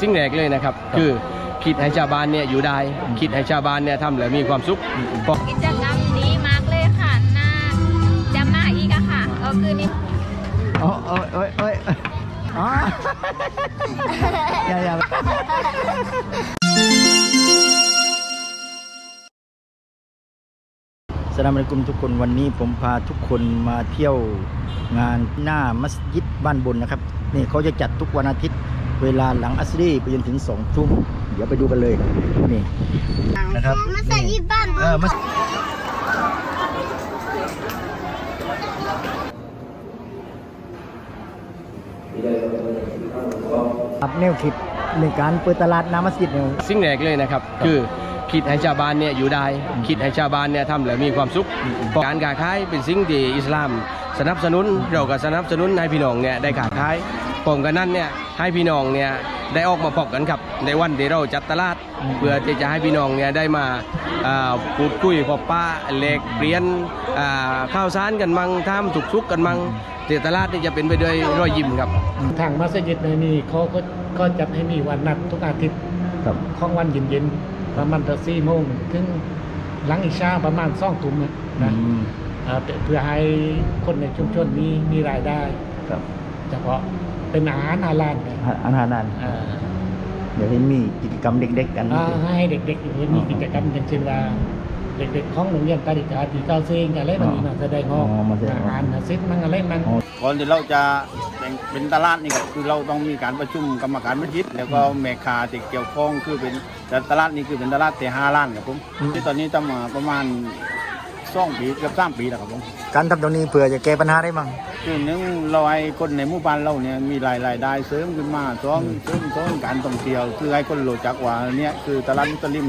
สิ่งแรกเลยนะครับ คือคิดให้ชาวบ้านเนี่ยอยู่ได้คิดให้ชาวบ้านเนี่ยทำแล้วมีความสุขเพราะกิจกรรมดีมากเลยค่ะน่าจะมาอีกอะค่ะก็คือนี่โอ้โอ้โอ้โอ้ยอ๋ออย่าอย่าสลามอะลัยกุมทุกคนวันนี้ผมพาทุกคนมาเที่ยวงานหน้ามัสยิดบ้านบนนะครับ นี่เขาจะจัดทุกวันอาทิตย์ เวลาหลังอัสรีไปจนถึงสองทุ่มเดี๋ยวไปดูกันเลยนี่นะครับมัสยิดบ้านบนเออมัสครับแนวคิดในการเปิดตลาดน้ำมัสยิดเนี่ยสิ่งแรกเลยนะครับ คือคิดให้ชาวบ้านเนี่ยอยู่ได้คิดให้ชาวบ้านเนี่ยทำแล้วมีความสุขเพราะการค้าขายเป็นสิ่งที่อิสลาม สนับสนุนเราก็สนับสนุนให้พี่น้องเนี่ยได้ค้าขาย ผมกันนั้นเนี่ยให้พี่น้องเนี่ยได้ออกมาพบกันครับ ในวันที่เราจัดตลาด เพื่อที่จะให้พี่น้องเนี่ยได้มาอ่าพูดคุยพบป้าแลกเปลี่ยนอ่าข้าวสารกันมั่งทำสุกๆกันมั่งที่ตลาดนี่จะเป็นไปด้วยรอยยิ้มครับ ทางมัสยิดในนี่เขาก็ก็จัดให้มีวันนัดทุกอาทิตย์ครับของวันเย็นๆประมาณตสี่โมงถึงหลังอิชาประมาณสองทุ่มนะนะอ่าเพื่อเพื่อให้คนในชุมชนมีมีรายได้ครับเฉพาะ เป็นอาหารฮาลาลนะอาหารนั่นอ่าเดี๋ยวให้มีกิจกรรมเด็ก ๆ กันอ่าให้เด็กๆอยู่มีกิจกรรมอย่างเช่นว่าเด็กๆของโรงเรียนตาดิกาตีเก้าเซงอะไรแบบนี้มาแสดงออกอ๋อมาแสดงออกอาหารนะซิดมั่งอะไรมั่งก่อนที่เราจะแต่งเป็นตลาดนี่ก็คือเราต้องมีการประชุมกรรมการมัสยิดแล้วก็แม่ค้าที่เกี่ยวข้องคือเป็นแต่ตลาดนี้คือเป็นตลาดเตห้าล้านครับผมที่ตอนนี้ทำมาประมาณ สองปีเกือบสามปีแล้วครับผมการทำตรงนี้เพื่อจะแก้ปัญหาได้มั้งคือหนึ่งเราให้คนในหมู่บ้านเราเนี่ยมีรายรายได้เสริมขึ้นมาสองเสริมสองการท่องเที่ยว คือให้คนรู้จักว่าเนี่ยคือตลาดมุสลิม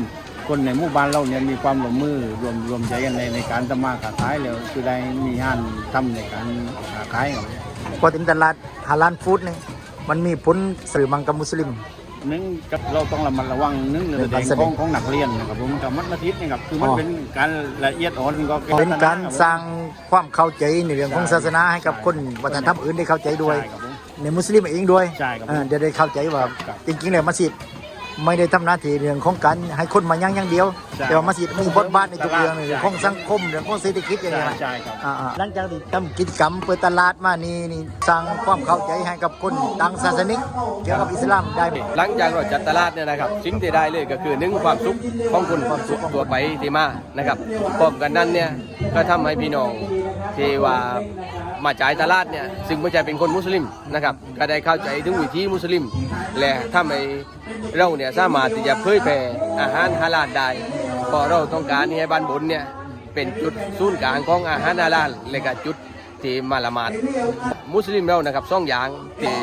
คนในหมู่บ้านเราเนี่ยมีความร่วมมือรวมรวมใจกันในในการทำมาค้าขายแล้วคือได้มีงานทำในการค้าขายครับพอถึงตลาดฮาลานฟู้ดนี่มันมีผลสื่อมังกับมุสลิม หนึ่งกับเราต้องระมัดระวังหนึ่งเรื่องเรื่องแสการดแสงดงของของนักเรียนนะครับผมกับมัธยมนี่ครับคือมันอ๋อเป็นการละเอียดอ่อนก็เป็นการสร้างความเข้าใจในเรื่องของศาสนาให้กับคนวัฒนธรรมอื่นได้เข้าใจด้วยใช่ครับผมในมุสลิมเองด้วยใช่ครับผมอ่าเดี๋ยวได้เข้าใจว่าครับจริงๆแล้วมัสยิด ไม่ได้ทำหน้าที่เรื่องของการให้คนมายั่งอย่างเดียว ใช่แต่ว่ามัสยิดมีบทบาทในทุกเรื่องในเรื่องของใช่สังคมเรื่องของเศรษฐกิจอย่างใช่เงี้ยใช่ครับ อ่าๆหลังจากที่ทำกิจกรรมเปิดตลาดมานี่นี่สร้างความเข้าใจให้กับคนต่างศาสนิกเกี่ยวกับอิสลามได้ไหม หลังจากเราจัดตลาดเนี่ยนะครับสิ่งที่ได้เลยก็คือหนึ่งความสุขของคนความสุขตัวไปที่มานะครับพร้อมกันนั้นเนี่ยก็ทำให้พี่น้องที่ว่ามาจ่ายตลาดเนี่ยซึ่งไม่ใช่เป็นคนมุสลิมนะครับก็ได้เข้าใจถึงวิธีมุสลิม และทำให้เราเนี่ยสามารถที่จะเผยแผ่อาหารฮาลาลได้เพราะเราต้องการให้บ้านบนเนี่ยเป็นจุดศูนย์กลางของอาหารฮาลาลและก็จุดที่มาละหมาดมุสลิมเรานะครับสองอย่างที่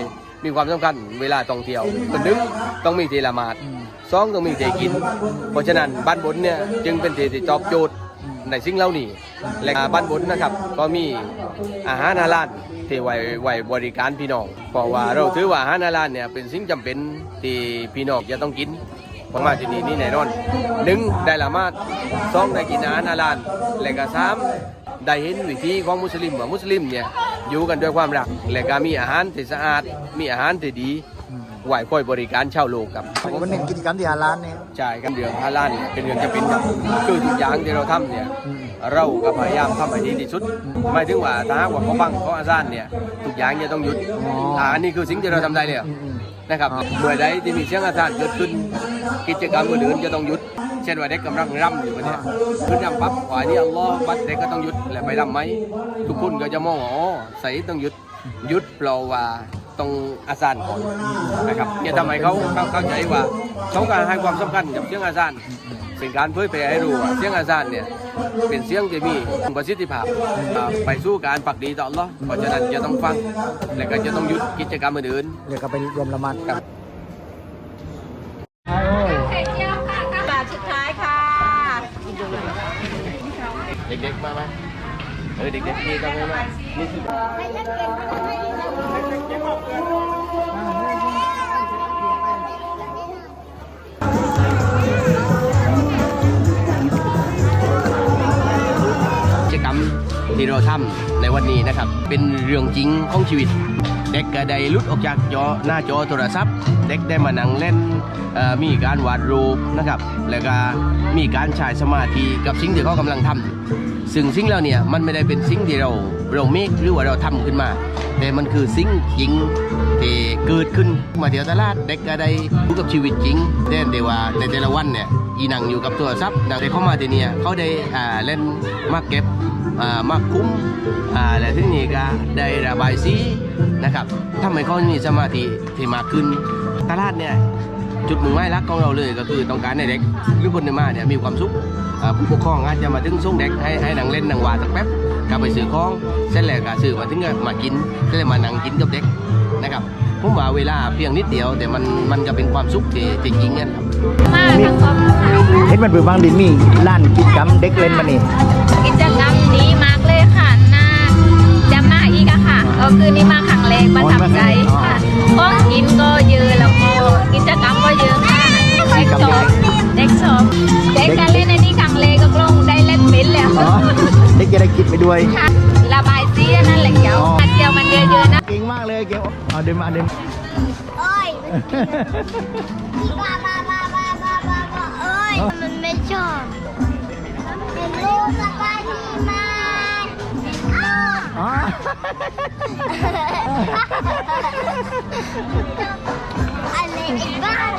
มีความสำคัญเวลาท่องเที่ยวคนหนึ่งต้องมีที่ละหมาดสองต้องมีที่กิน เพราะฉะนั้นบ้านบนเนี่ยจึงเป็นที่ที่ตอบโจทย์ ในสิ่งเหล่านี้และบ้านบนนะครับ ก็มีอาหารฮาลาลที่ไว้ไว้บริการพี่น้องเพราะว่าเราถือว่าอาหารฮาลาลเนี่ยเป็นสิ่งจำเป็นที่พี่น้องจะต้องกินเพราะมาที่นี่นี่แน่นอนหนึ่งได้ละมาดสองได้กินอาหารฮาลาลและก็สามได้เห็นวิธีของมุสลิมว่ามุสลิมเนี่ยอยู่กันด้วยความรัก และก็มีอาหารที่สะอาด มีอาหารที่ดี ไหวคอยบริการชาวโลกครับวันหนึ่งกิจกรรมที่ฮาลานเนี่ยใช่กันเรื่องฮาลาลเนี่ยเป็นเรื่องจะเป็นครับคือทุกอย่างที่เราทำเนี่ยเราก็พยายามทำให้ดีที่สุดไม่ถึงว่าถ้าหากว่าเขาบังเขาอาซานเนี่ยทุกอย่างจะต้องหยุดอ่าอันนี้คือสิ่งที่เราทำได้เลยนะครับเมื่อใดที่มีเสียงอาซานเกิดขึ้น กิจกรรมอื่นๆจะต้องหยุดเช่นว่าเด็กกำลังรำอยู่เนี่ยขึ้นรำปั๊บว่านี่อัลลอฮ์บัดเด็กก็ต้องหยุดแล้วไปรำไหมทุกคนก็จะมองว่าอ๋อใส่ต้องหยุดหยุดเพราะว่า ต้องอาซานก่อนนะครับเนี่ยทำให้เขาเขาเข้าใจว่าเขาการให้ความสำคัญกับเสียงอาซานเป็นการเผยแผ่ให้รู้ว่าเสียงอาซานเนี่ยเป็นเสียงที่มีประสิทธิภาพอ่าไปสู่การปักดีต่ออัลลอฮ์เพราะฉะนั้นจะต้องฟังและก็จะต้องหยุดกิจกรรมอื่นๆเดี๋ยวก็ไปรวมละหมาดกับไข่เจียวค่ะบาทสุดท้ายค่ะเด็กๆมาไหม เออเด็กๆมีกันไหมมานี่คือกิจกรรมที่เราทำในวันนี้นะครับ เป็นเรื่องจริงของชีวิต เด็กก็ไดลุดออกจากจอหน้าจอโทรศัพท์ เด็กได้มานั่งเล่นมีการวาดรูปนะครับ แล้วก็มีการใช้สมาธิกับสิ่งที่เขากำลังทำอยู่ ซึ่งสิ่งเหล่านี้มันไม่ได้เป็นสิ่งที่เราเราเมคหรือว่าเราทำขึ้นมา แต่มันคือสิ่งจริงที่เกิดขึ้นมาเที่ยวตลาดเด็กก็ได้รู้กับชีวิตจริงแต่นเดี๋ยวว่าในแต่ละวันเนี่ยอีนังอยู่กับโทรัพท์นังได้เข้ามาที่เนี่ยเขาได้อ่าเล่นมาเก็บอ่ามาคุ้มอ่าและที่นี่ก็ได้ระบายสีนะครับทำให้เขามีสมาธิที่มากขึ้นตลาดเนี่ย จุดมุ่งหมายหลักของเราเลยก็คือต้องการให้เด็กหรือคนในมาเนี่ยมีความสุขอ่าผู้ปกครองอาจจะมาถึงส่งเด็กให้ให้นั่งเล่นนั่งวาดสักแป๊บกลับไปซื้อของเสร็จแล้วก็ซื้อมาถึงก็มากินเสร็จแล้วมานั่งกินกับเด็กนะครับผมว่าเวลาเพียงนิดเดียว แต่มันมันก็เป็นความสุขที่ที่จริงนะครับมาทั้งสองค่ะเห็นมันเปิดบางดินมีร้านกิจกรรมเด็กเล่นมานี่กิจกรรมดีมาก ได้คิดไปด้วยค่ะระบายสีอันนั่นแหละเกี่ยวอ๋อมาเที่ยวมันเยอะๆนะ เก่งมากเลยเก่งเอาเดินมาเดินโอ้ยบ้าบ้าบ้าบ้าบ้าบ้าบ้าเอ้ย มันไม่ชอบเป็นลูกสบายดีไหมอ้าวอ๋ออะไรอีกบ้าง